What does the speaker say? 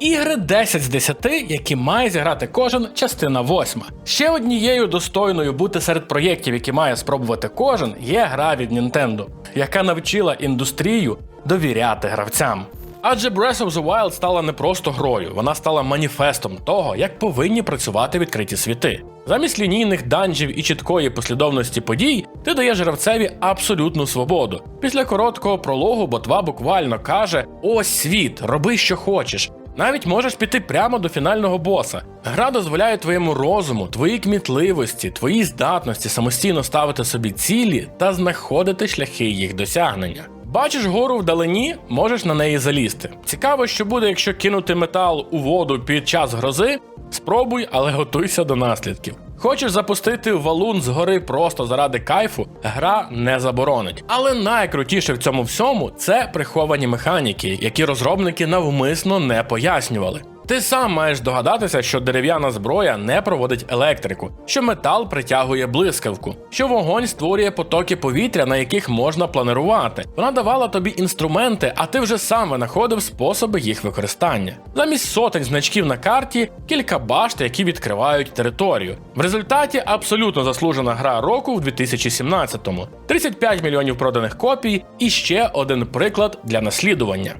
Ігри 10 з 10, які має зіграти кожен, частина 8. Ще однією достойною бути серед проєктів, які має спробувати кожен, є гра від Nintendo, яка навчила індустрію довіряти гравцям. Адже Breath of the Wild стала не просто грою, вона стала маніфестом того, як повинні працювати відкриті світи. Замість лінійних данжів і чіткої послідовності подій, ти даєш гравцеві абсолютну свободу. Після короткого прологу ботва буквально каже: Ось світ, роби що хочеш. Навіть можеш піти прямо до фінального боса. Гра дозволяє твоєму розуму, твоїй кмітливості, твоїй здатності самостійно ставити собі цілі та знаходити шляхи їх досягнення. Бачиш гору вдалині, можеш на неї залізти. Цікаво, що буде, якщо кинути метал у воду під час грози. Спробуй, але готуйся до наслідків. Хочеш запустити валун з гори просто заради кайфу, гра не заборонить. Але найкрутіше в цьому всьому це приховані механіки, які розробники навмисно не пояснювали. Ти сам маєш догадатися, що дерев'яна зброя не проводить електрику, що метал притягує блискавку, що вогонь створює потоки повітря, на яких можна планирувати. Вона давала тобі інструменти, а ти вже сам винаходив способи їх використання. Замість сотень значків на карті кілька башт, які відкривають територію. В результаті абсолютно заслужена гра року в 2017-му. 35 мільйонів проданих копій і ще один приклад для наслідування.